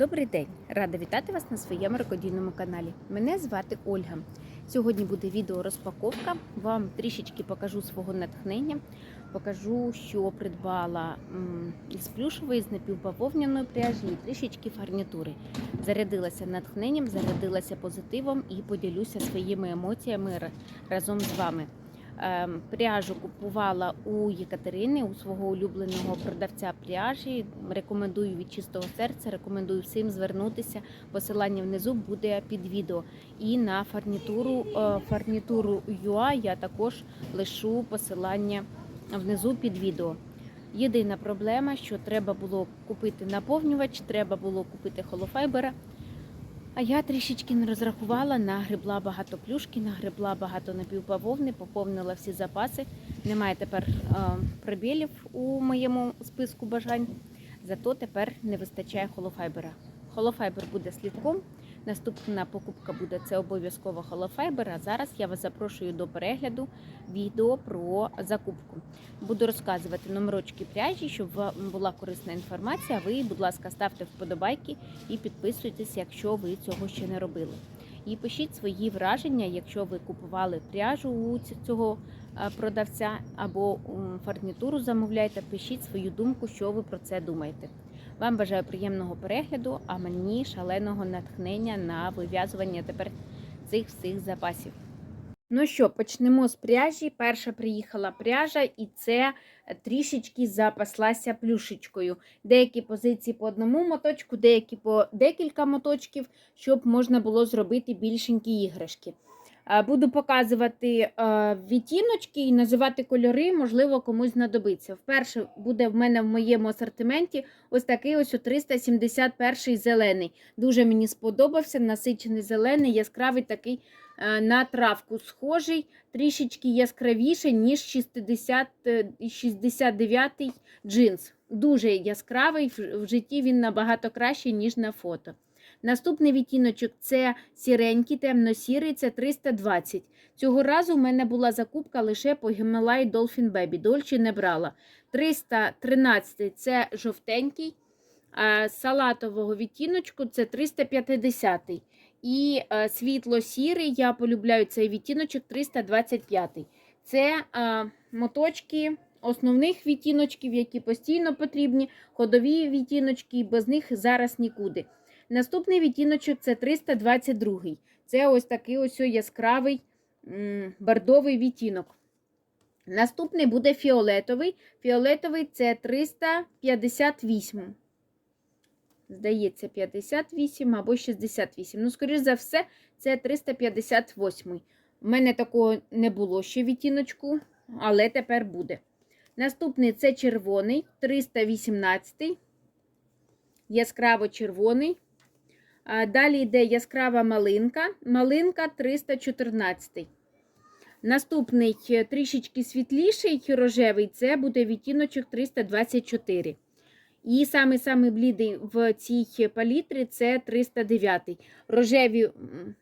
Добрий день! Рада вітати вас на своєму рукодільному каналі. Мене звати Ольга. Сьогодні буде відео розпаковка. Вам трішечки покажу свого натхнення, покажу, що придбала із плюшової, з напівбавовняної пряжі і трішечки фарнітури. Зарядилася натхненням, зарядилася позитивом і поділюся своїми емоціями разом з вами. Ем, Пряжу купувала у Єкатерини, у свого улюбленого продавця пряжі. Рекомендую від чистого серця, рекомендую всім звернутися. Посилання внизу буде під відео. І на фарнітуру, е, фарнітуру UA я також лишу посилання внизу під відео. Єдина проблема, що треба було купити наповнювач, треба було купити холофайбера. А я трішечки не розрахувала, нагребла багато плюшки, нагребла багато напівбавовни, поповнила всі запаси. Немає тепер е, пробілів у моєму списку бажань, зато тепер не вистачає холофайбера. Холофайбер буде слідком. Наступна покупка буде це обов'язково холофайбер. А зараз я вас запрошую до перегляду відео про закупку. Буду розказувати номерочки пряжі, щоб вам була корисна інформація. Ви, будь ласка, ставте вподобайки і підписуйтесь, якщо ви цього ще не робили. І пишіть свої враження, якщо ви купували пряжу у цього е, продавця або фарнітуру замовляєте. Пишіть свою думку, що ви про це думаєте. Вам бажаю приємного перегляду, а мені шаленого натхнення на вив'язування тепер цих всіх запасів. Ну що, почнемо з пряжі. Перша приїхала пряжа, і це трішечки запаслася плюшечкою. Деякі позиції по одному моточку, деякі по декілька моточків, щоб можна було зробити більшенькі іграшки. А, Буду показувати е, відтіночки і називати кольори, можливо, комусь знадобиться. Вперше буде в мене в моєму асортименті ось такий ось о 371 зелений. Дуже мені сподобався насичений зелений, яскравий такий е, на травку схожий, трішечки яскравіший, ніж 60, е, 69 джинс. Дуже яскравий, в житті він набагато кращий, ніж на фото. Наступний відтіночок це сіренький, темно-сірий, це 320. Цього разу в мене була закупка лише по Himalaya Dolphin Baby. Дольче не брала. 313 це жовтенький, а салатового відтіночку це 350. І е, світло-сірий, я полюбляю цей відтіночок 325. Це е, моточки основних відтіночків, які постійно потрібні, ходові відтіночки, без них зараз нікуди. Наступний відтіночок це 322. Це ось такий ось яскравий бордовий відтінок. Наступний буде фіолетовий. Фіолетовий це 358. Здається, 58 або 68. Ну, скоріш за все, це 358. У мене такого не було ще відтіночку, але тепер буде. Наступний це червоний, 318. Яскраво червоний. Далі йде яскрава малинка. Малинка 314. Наступний е, трішечки світліший рожевий це буде відтіночок 324. І самий-самий блідий в цій палітрі це 309. Рожеві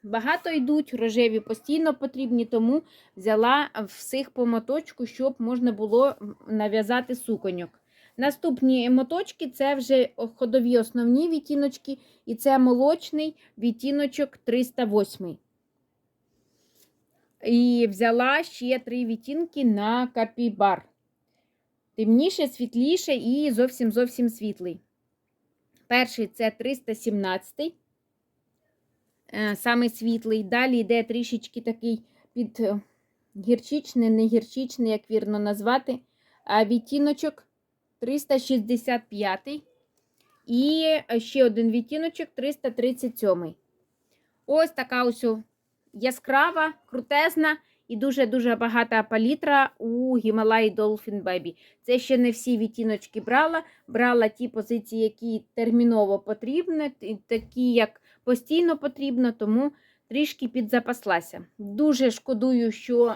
багато йдуть, рожеві постійно потрібні, тому взяла всіх по моточку, щоб можна було нав'язати суконьок. Наступні моточки це вже ходові основні відтіночки, і це молочний відтіночок 308. І взяла ще три відтінки на капібар. Темніше, світліше і зовсім зовсім світлий. Перший це 317, е, саме світлий. Далі йде трішечки такий під е, гірчичний, не гірчичний, як вірно назвати, відтіночок 365. І ще один відтіночок 337. Ось така ось яскрава, крутезна і дуже-дуже багата палітра у Himalaya Dolphin Baby. Це ще не всі відтіночки брала. Брала ті позиції, які терміново потрібні, такі, як постійно потрібно, тому трішки підзапаслася. Дуже шкодую, що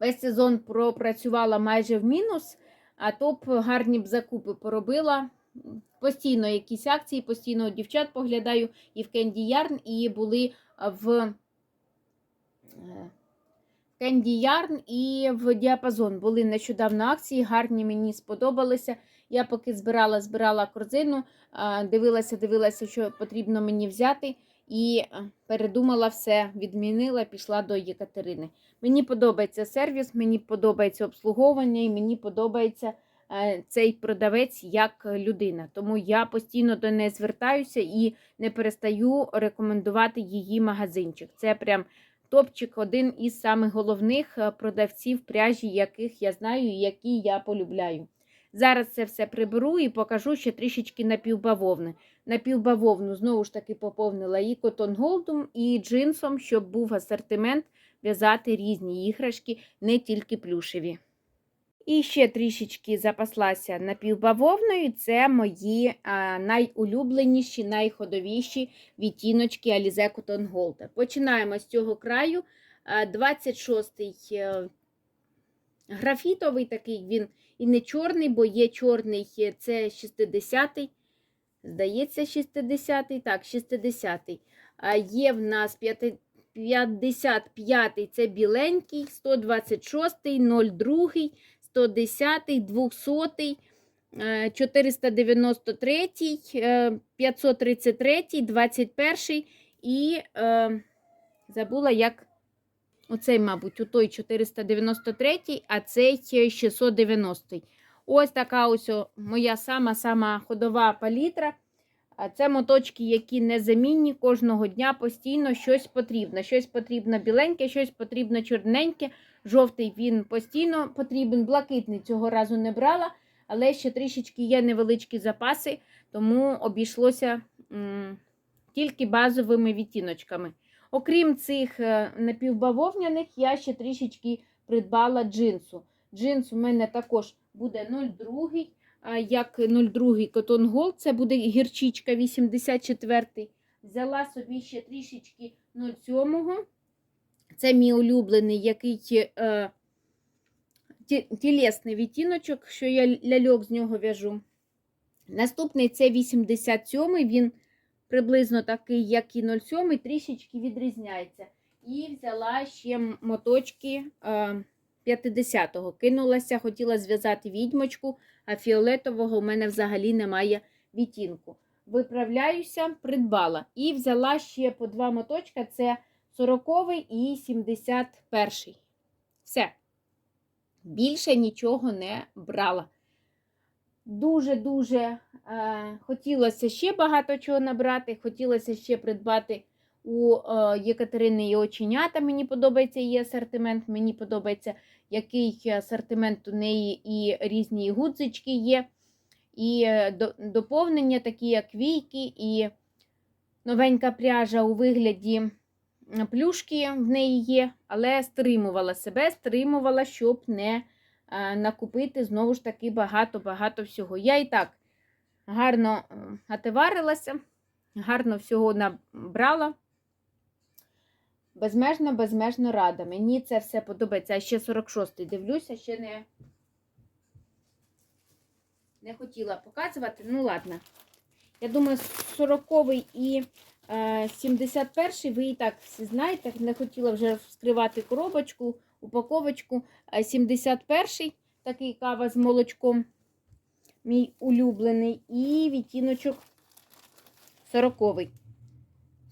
весь сезон пропрацювала майже в мінус, а то б гарні б закупи поробила. Постійно якісь акції, постійно дівчат поглядаю і в Candy Yarn, і були в е, Candy Yarn і в Діапазон. Були нещодавно акції, гарні мені сподобалися. Я поки збирала, збирала корзину, дивилася, дивилася, що потрібно мені взяти, і передумала все, відмінила, пішла до Єкатерини. Мені подобається сервіс, мені подобається обслуговування і мені подобається е, цей продавець як людина. Тому я постійно до неї звертаюся і не перестаю рекомендувати її магазинчик. Це прям топчик один із самих головних е, продавців пряжі, яких я знаю і які я полюбляю. Зараз це все приберу і покажу ще трішечки напівбавовни. Напівбавовну знову ж таки поповнила і Gold, і джинсом, щоб був асортимент в'язати різні іграшки, не тільки плюшеві. І ще трішечки запаслася напівбавовною. Це мої а, найулюбленіші, найходовіші відтіночки Alize Cotton Gold. Починаємо з цього краю. 26-й е, графітовий такий він і не чорний, бо є чорний, це 60-й. Здається, 60-й. Так, 60-й. А є в нас 55-й це біленький, 126-й, 02-й, 110-й, 200-й, е, 493-й, е, 533-й, 21-й і е, забула, як оцей, мабуть, у той 493-й, а цей 690-й. Ось така ось моя сама-сама ходова палітра. Це моточки, які незамінні кожного дня постійно щось потрібно. Щось потрібно біленьке, щось потрібно чорненьке. Жовтий він постійно потрібен. Блакитний цього разу не брала, але ще трішечки є невеличкі запаси, тому обійшлося тільки базовими відтіночками. Окрім цих е, напівбавовняних, я ще трішечки придбала джинсу. Джинс у мене також буде 0,2, а як 02 Cotton Gold, це буде гірчичка 84. Взяла собі ще трішечки 07. Це мій улюблений який е, тілесний відтіночок, що я ляльок з нього в'яжу. Наступний це 87 він приблизно такий, як і 07, трішечки відрізняється. І взяла ще моточки е, 50-го. Кинулася, хотіла зв'язати відьмочку, а фіолетового у мене взагалі немає відтінку. Виправляюся, придбала. І взяла ще по два моточка: це 40 і 71. Все. Більше нічого не брала. Дуже-дуже е, хотілося ще багато чого набрати. Хотілося ще придбати у е, Єкатерини і оченята. Мені подобається її асортимент. Мені подобається, який асортимент у неї і різні гудзички є. І е, до- доповнення, такі як війки, і новенька пряжа у вигляді плюшки в неї є, але стримувала себе, стримувала, щоб не накупити знову ж таки багато-багато всього. Я і так гарно е, отоварилася, гарно всього набрала. Безмежно, безмежно рада. Мені це все подобається. А ще 46-й дивлюся, ще не, не хотіла показувати. Ну, ладно. Я думаю, 40-й і е, 71-й ви і так всі знаєте. Не хотіла вже вскривати коробочку, упаковочку. 71-й такий кава з молочком. Мій улюблений. І відтіночок 40-й.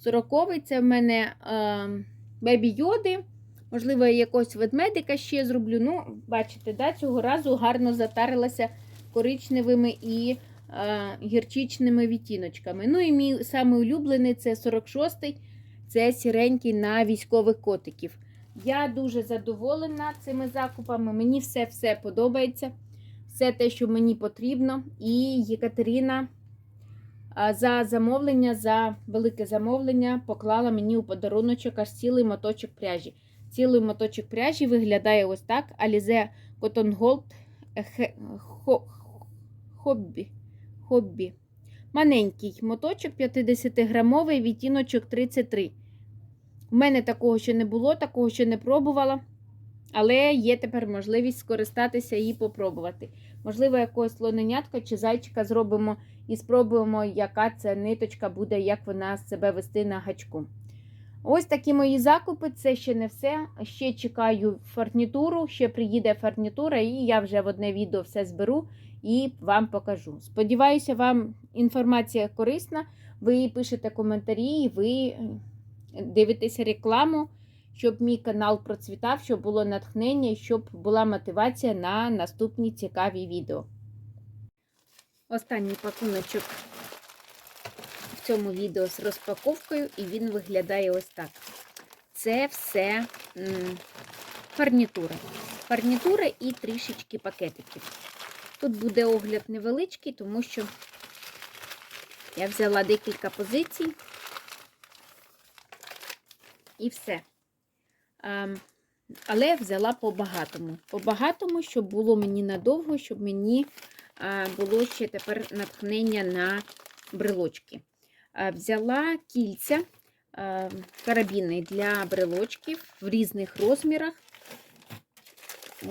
40-й це в мене е, бебі йоди. Можливо, я якогось ведмедика ще зроблю. Ну, бачите, да, цього разу гарно затарилася коричневими і е, гірчичними відтіночками. Ну і мій самий улюблений це 46-й, це сіренький на військових котиків. Я дуже задоволена цими закупами. Мені все-все подобається. Все те, що мені потрібно. І Єкатерина за замовлення, за велике замовлення поклала мені у подаруночок аж цілий моточок пряжі. Цілий моточок пряжі виглядає ось так: Alize Cotton Gold Хо- Хоббі. Хоббі. Маленький моточок 50-грамовий, відтіночок 33. У мене такого ще не було, такого ще не пробувала. Але є тепер можливість скористатися і попробувати. Можливо, якогось слоненятка чи зайчика зробимо і спробуємо, яка це ниточка буде, як вона себе вести на гачку. Ось такі мої закупи. Це ще не все. Ще чекаю фарнітуру, ще приїде фарнітура, і я вже в одне відео все зберу і вам покажу. Сподіваюся, вам інформація корисна. Ви пишете коментарі, і ви дивитеся рекламу, щоб мій канал процвітав, щоб було натхнення, щоб була мотивація на наступні цікаві відео. Останній пакуночок в цьому відео з розпаковкою, і він виглядає ось так. Це все фарнітура. Фарнітура і трішечки пакетиків. Тут буде огляд невеличкий, тому що я взяла декілька позицій і все. А, але взяла по-багатому. По-багатому, щоб було мені надовго, щоб мені було ще тепер натхнення на брелочки. Взяла кільця, карабіни для брелочків в різних розмірах.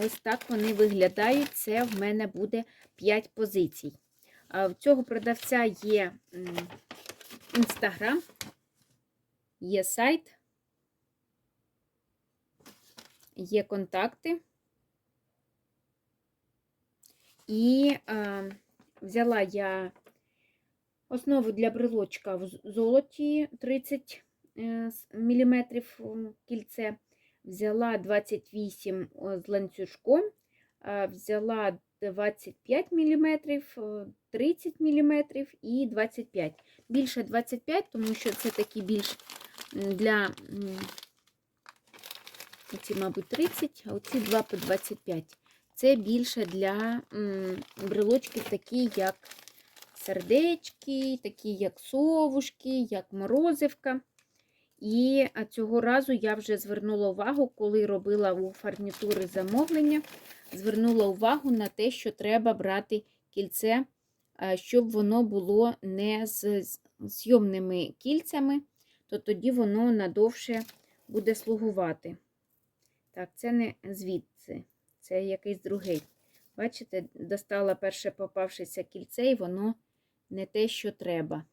Ось так вони виглядають. Це в мене буде 5 позицій. В цього продавця є інстаграм, є сайт. Є контакти. І е, взяла я основу для брелочка в золоті 30 мм кільце, взяла 28 з ланцюжком, е, взяла 25 мм, 30 мм і 25 Більше 25, тому що це такі більш для Оці, мабуть, 30, а оці 2 по 25. Це більше для м, брелочків, такі, як сердечки, такі, як совушки, як морозивка. І цього разу я вже звернула увагу, коли робила у фарнітури замовлення, звернула увагу на те, що треба брати кільце, щоб воно було не з зйомними кільцями, то тоді воно надовше буде слугувати. Так, це не звідси, це якийсь другий. Бачите, достала перше попавшеся кільце, і воно не те, що треба.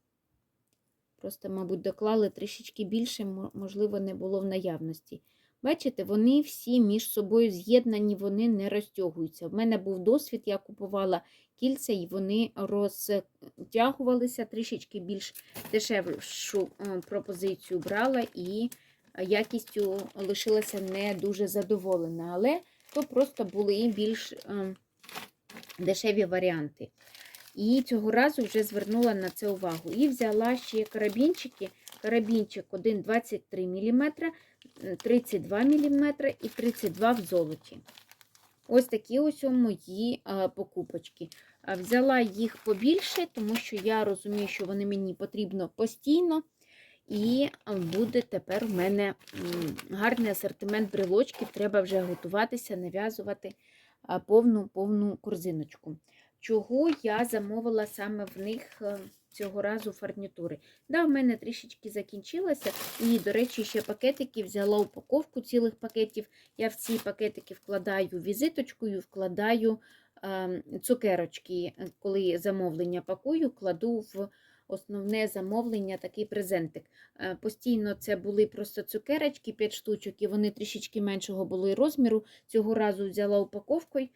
Просто, мабуть, доклали трішечки більше, можливо, не було в наявності. Бачите, вони всі між собою з'єднані, вони не розтягуються. В мене був досвід, я купувала кільця, і вони розтягувалися, трішечки більш дешевшу пропозицію брала і якістю лишилася не дуже задоволена, але то просто були більш ем, дешеві варіанти. І цього разу вже звернула на це увагу. І взяла ще карабінчики. Карабінчик 1 23 мм, 32 мм і 32 в золоті. Ось такі ось мої покупочки. Взяла їх побільше, тому що я розумію, що вони мені потрібно постійно. І буде тепер в мене гарний асортимент брелочків. Треба вже готуватися, нав'язувати повну повну корзиночку. Чого я замовила саме в них е, цього разу фарнітури? Да, в мене трішечки закінчилося. І, до речі, ще пакетики взяла упаковку цілих пакетів. Я в ці пакетики вкладаю візиточкою, вкладаю ем, цукерочки, коли замовлення пакую, кладу в основне замовлення, такий презентик. Е, постійно це були просто цукерочки, 5 штучок, і вони трішечки меншого були розміру. Цього разу взяла упаковкою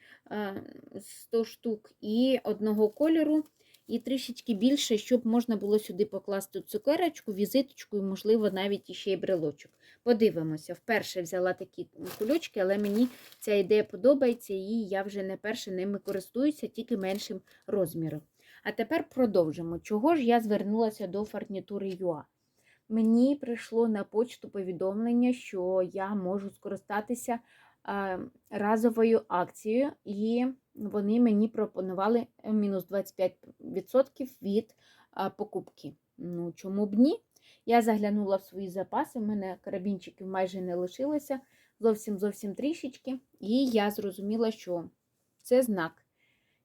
100 е, штук і одного кольору. І трішечки більше, щоб можна було сюди покласти цукерочку, візиточку і, можливо, навіть іще й брелочок. Подивимося. Вперше взяла такі кульочки, але мені ця ідея подобається, і я вже не перше ними користуюся, тільки меншим розміром. А тепер продовжимо. Чого ж я звернулася до фарнітури ЮА? Мені прийшло на почту повідомлення, що я можу скористатися разовою акцією, і вони мені пропонували мінус 25% від покупки. Ну, чому б ні? Я заглянула в свої запаси, в мене карабінчиків майже не лишилося, зовсім зовсім трішечки, і я зрозуміла, що це знак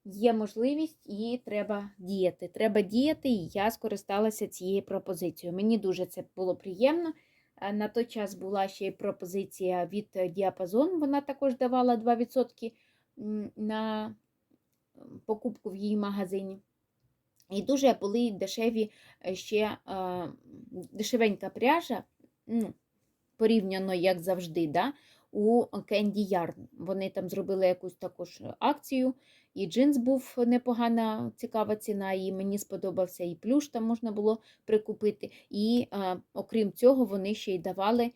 є можливість і треба діяти. Треба діяти, і я скористалася цією пропозицією. Мені дуже це було приємно. Е, на той час була ще й пропозиція від діапазон, вона також давала 2% на покупку в її магазині. І дуже були дешеві е, ще е, дешевенька пряжа. ну, порівняно, як завжди, да, у Candy Yarn. Вони там зробили якусь також акцію, і джинс був непогана, цікава ціна, і мені сподобався, і плюш там можна було прикупити. І а, окрім цього, вони ще й давали,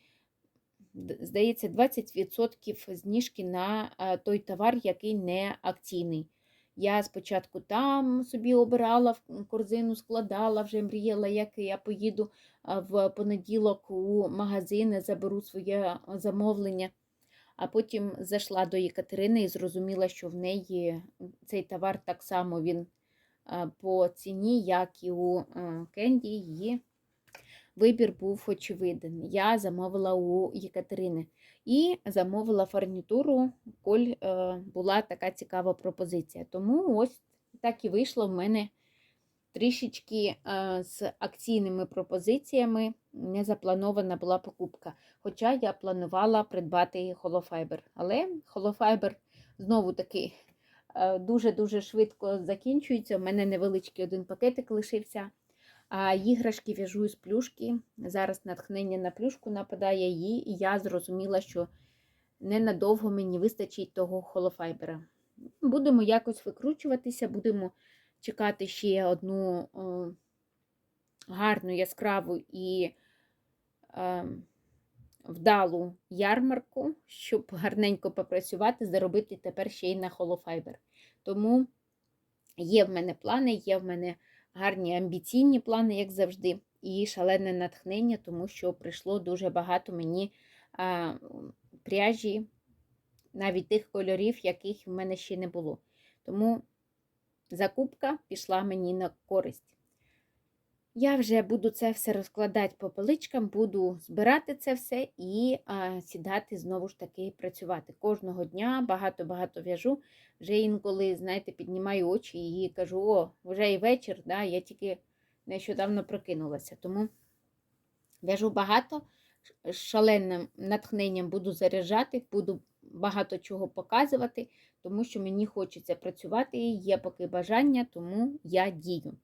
здається, 20% знижки на той товар, який не акційний. Я спочатку там собі обирала, корзину складала, вже мріяла, як я поїду в понеділок у магазин, заберу своє замовлення. А потім зайшла до Єкатерини і зрозуміла, що в неї цей товар так само він по ціні, як і у Кенді. Її вибір був очевиден. Я замовила у Єкатерини і замовила фарнітуру, коль е, була така цікава пропозиція. Тому ось так і вийшло в мене трішечки е, з акційними пропозиціями. Не запланована була покупка. Хоча я планувала придбати холофайбер. Але холофайбер знову таки е, дуже-дуже швидко закінчується. У мене невеличкий один пакетик лишився. А іграшки в'яжу з плюшки. Зараз натхнення на плюшку нападає її, і я зрозуміла, що ненадовго мені вистачить того холофайбера. Будемо якось викручуватися, будемо чекати ще одну о, гарну, яскраву і е, вдалу ярмарку, щоб гарненько попрацювати, заробити тепер ще й на холофайбер. Тому є в мене плани, є в мене гарні амбіційні плани, як завжди, і шалене натхнення, тому що прийшло дуже багато мені а, пряжі, навіть тих кольорів, яких в мене ще не було. Тому закупка пішла мені на користь. Я вже буду це все розкладати по поличкам, буду збирати це все і а, сідати знову ж таки працювати. Кожного дня багато-багато в'яжу. Вже інколи, знаєте, піднімаю очі і кажу, о, вже і вечір, да, я тільки нещодавно прокинулася. Тому в'яжу багато, шаленим натхненням буду заряджати, буду багато чого показувати, тому що мені хочеться працювати, і є поки бажання, тому я дію.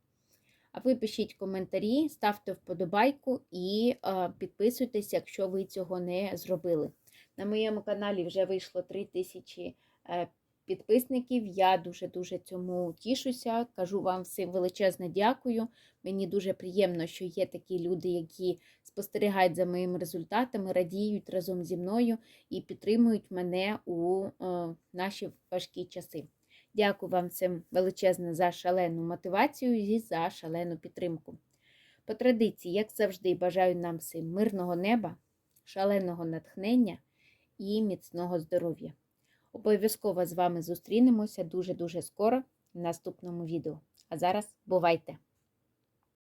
А ви пишіть коментарі, ставте вподобайку і е, підписуйтесь, якщо ви цього не зробили. На моєму каналі вже вийшло 3000 е, підписників. Я дуже-дуже цьому тішуся. Кажу вам всім величезне дякую. Мені дуже приємно, що є такі люди, які спостерігають за моїми результатами, радіють разом зі мною і підтримують мене у е, наші важкі часи. Дякую вам всім величезне за шалену мотивацію і за шалену підтримку. По традиції, як завжди, бажаю нам всім мирного неба, шаленого натхнення і міцного здоров'я. Обов'язково з вами зустрінемося дуже-дуже скоро в наступному відео. А зараз бувайте!